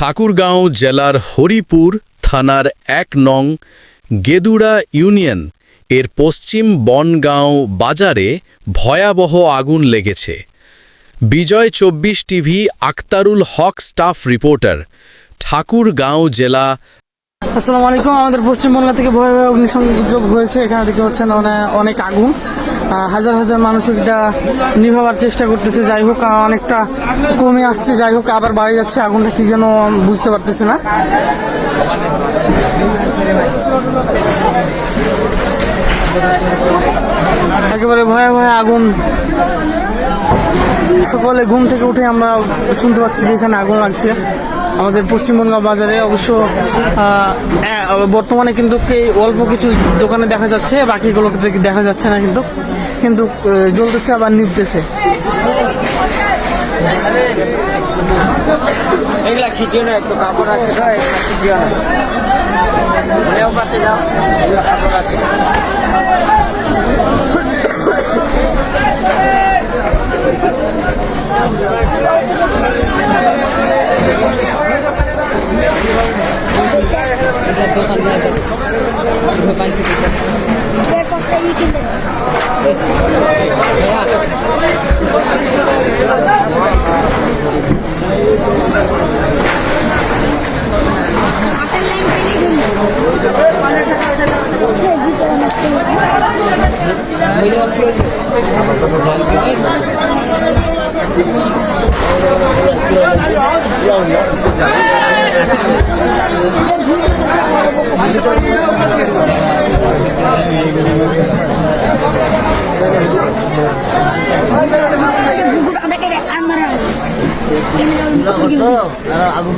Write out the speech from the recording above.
ঠাকুরগাঁও জেলার হরিপুর থানার এক নং গেদুড়া ইউনিয়ন এর পশ্চিম বনগাঁও বাজারে ভয়াবহ আগুন লেগেছে। বিজয় চব্বিশ TV Aktarul Haque staff reporter, Thakurgaon জেলা আসসালামু আলাইকুম। আমাদের পশ্চিমবঙ্গ থেকে ভয়াবহ অগ্নিসংযোগ হয়েছে। এখানে দেখতে পাচ্ছেন অনে- অনেক আগুন। হাজার হাজার মানুষ এটা নিভাবার চেষ্টা করতেছে। যাই হোক অনেকটা কমে আসছে। যাই হোক, আবার বাড়ে যাচ্ছে। আগুনটা কি যেন বুঝতে পারতেছে না। একেবারে ভয়ে ভয়ে আগুন। সকালে ঘুম থেকে উঠে আমরা শুনতে পাচ্ছি যে এখানে আগুন লাগছে। আমাদের পশ্চিমবঙ্গ বাজারে অবশ্য বর্তমানে কিন্তু অল্প কিছু দোকানে দেখা যাচ্ছে বাকিগুলোকে দেখা যাচ্ছে না কিন্তু কিন্তু জ্বলতেছে আবার নিভতেছে। এগুলা খিচিও না একটু কাপড় আছে তো খিচিও না পাশে যাও কাপড় আছে। আপনার দোকান দোকান Yeah. আগুন